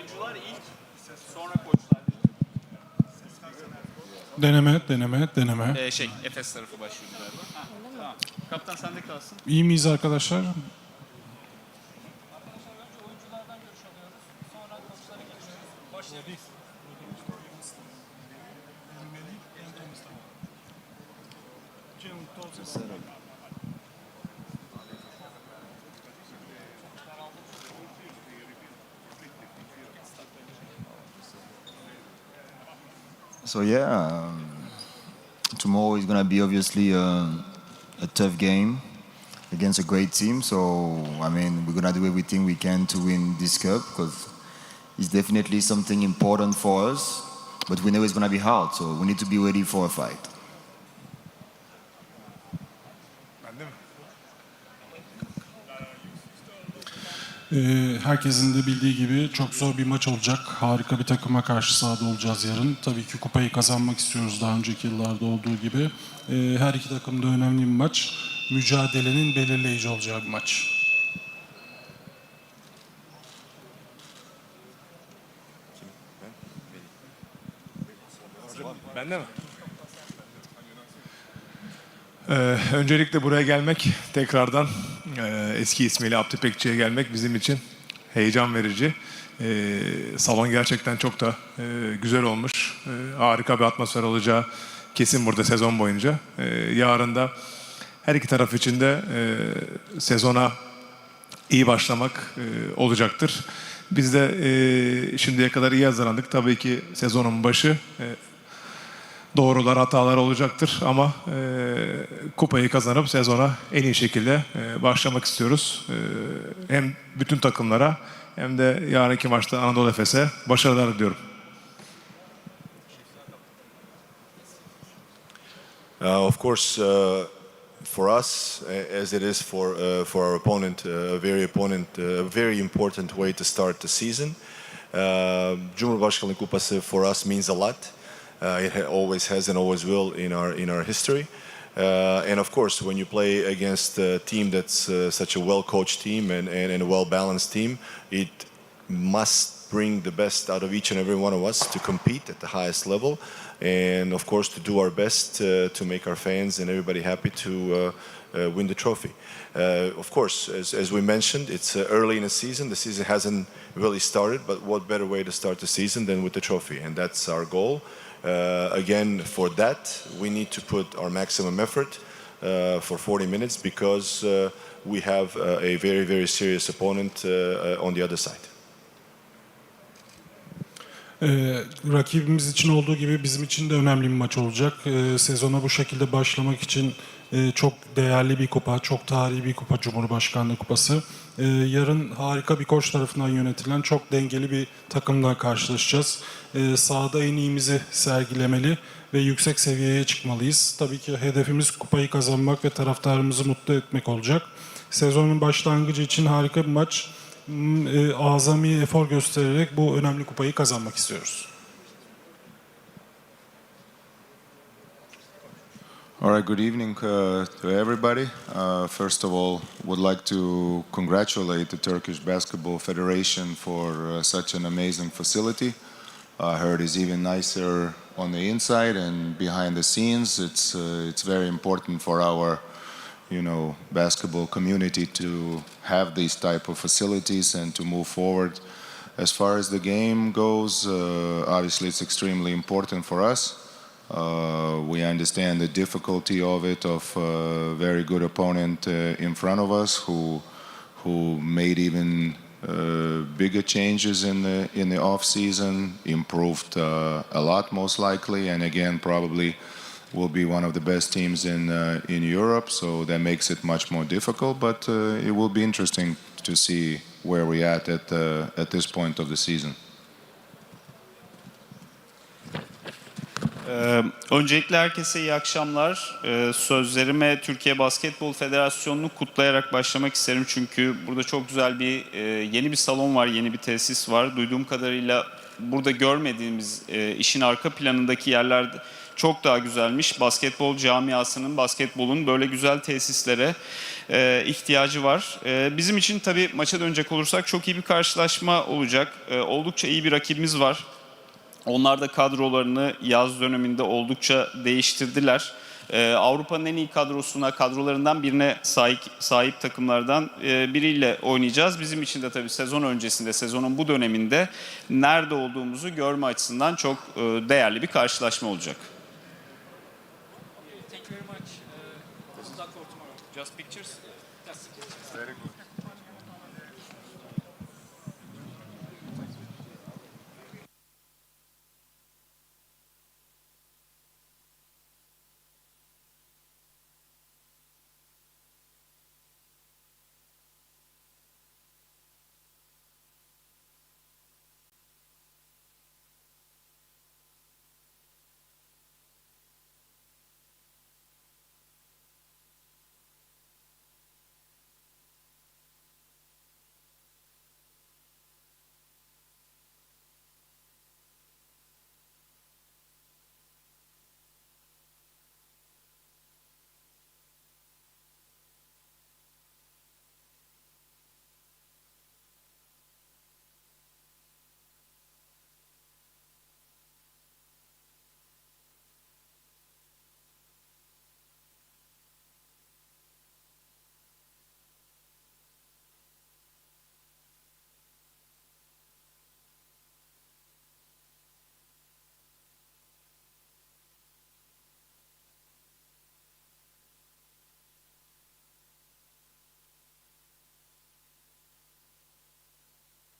Oyuncular ilk, sonra koçlar. Deneme, deneme, deneme. Ee, şey, Efes tarafı başlıyor galiba. Ha, tamam. Kaptan sende kalsın. İyi miyiz arkadaşlar? So yeah, um, tomorrow is gonna be obviously a, a tough game against a great team. So I mean, we're gonna do everything we can to win this cup because it's definitely something important for us. But we know it's gonna be hard, so we need to be ready for a fight. Herkesin de bildiği gibi çok zor bir maç olacak. Harika bir takıma karşı sahada olacağız yarın. Tabii ki kupayı kazanmak istiyoruz daha önceki yıllarda olduğu gibi. Ee, her iki takım da önemli bir maç. Mücadelenin belirleyici olacağı bir maç. Bende mi? Ee, öncelikle buraya gelmek, tekrardan e, eski ismiyle Abdü Pekçi'ye gelmek bizim için heyecan verici. Ee, salon gerçekten çok da e, güzel olmuş. Ee, harika bir atmosfer olacağı kesin burada sezon boyunca. Ee, yarın da her iki taraf için de e, sezona iyi başlamak e, olacaktır. Biz de e, şimdiye kadar iyi hazırlandık. Tabii ki sezonun başı e, doğrular, hatalar olacaktır ama e, kupayı kazanıp sezona en iyi şekilde e, başlamak istiyoruz. E, hem bütün takımlara hem de yarınki maçta Anadolu Efes'e başarılar diliyorum. Uh, of course, uh, for us, a- as it is for uh, for our opponent, uh, a very opponent, uh, a very important way to start the season. Uh, Cumhurbaşkanlığı Kupası for us means a lot. Uh, it ha- always has and always will in our in our history. Uh, and of course, when you play against a team that's uh, such a well-coached team and, and, and a well-balanced team, it must bring the best out of each and every one of us to compete at the highest level, and of course to do our best uh, to make our fans and everybody happy to uh, uh, win the trophy. Of course, as, as we mentioned, it's early in the season. The season hasn't really started, but what better way to start the season than with the trophy? And that's our goal. Uh, again, for that, we need to put our maximum effort uh, for 40 minutes because uh, we have a very, very serious opponent on the other side. Ee, rakibimiz için olduğu gibi bizim için de önemli bir maç olacak. Ee, sezona bu şekilde başlamak için e, çok değerli bir kupa, çok tarihi bir kupa Cumhurbaşkanlığı Kupası. Ee, yarın harika bir koç tarafından yönetilen çok dengeli bir takımla karşılaşacağız. Ee, sahada en iyimizi sergilemeli ve yüksek seviyeye çıkmalıyız. Tabii ki hedefimiz kupayı kazanmak ve taraftarımızı mutlu etmek olacak. Sezonun başlangıcı için harika bir maç. Hmm, e, azami efor göstererek bu önemli kupayı kazanmak istiyoruz. All right, good evening uh, to everybody. Uh, first of all, would like to congratulate the Turkish Basketball Federation for uh, such an amazing facility. I heard it's even nicer on the inside and behind the scenes. It's uh, it's very important for our, you know, basketball community to have these type of facilities and to move forward. As far as the game goes, uh, obviously it's extremely important for us. Uh, we understand the difficulty of it, of a very good opponent uh, in front of us who who made even uh, bigger changes in the in the off season, improved uh, a lot most likely, and again probably will be one of the best teams in uh, in Europe. So that makes it much more difficult, but uh, it will be interesting to see where we at at uh, at this point of the season. Ee, öncelikle herkese iyi akşamlar. Ee, sözlerime Türkiye Basketbol Federasyonu'nu kutlayarak başlamak isterim. Çünkü burada çok güzel bir e, yeni bir salon var, yeni bir tesis var. Duyduğum kadarıyla burada görmediğimiz e, işin arka planındaki yerler çok daha güzelmiş. Basketbol camiasının, basketbolun böyle güzel tesislere e, ihtiyacı var. Bizim için tabii maça dönecek olursak çok iyi bir karşılaşma olacak. Oldukça iyi bir rakibimiz var. Onlar da kadrolarını yaz döneminde oldukça değiştirdiler. Ee, Avrupa'nın en iyi kadrosuna, kadrolarından birine sahip, sahip takımlardan e, biriyle oynayacağız. Bizim için de tabii sezon öncesinde, sezonun bu döneminde nerede olduğumuzu görme açısından çok e, değerli bir karşılaşma olacak. Thank you very much. Uh, good luck for tomorrow. Just pictures? Just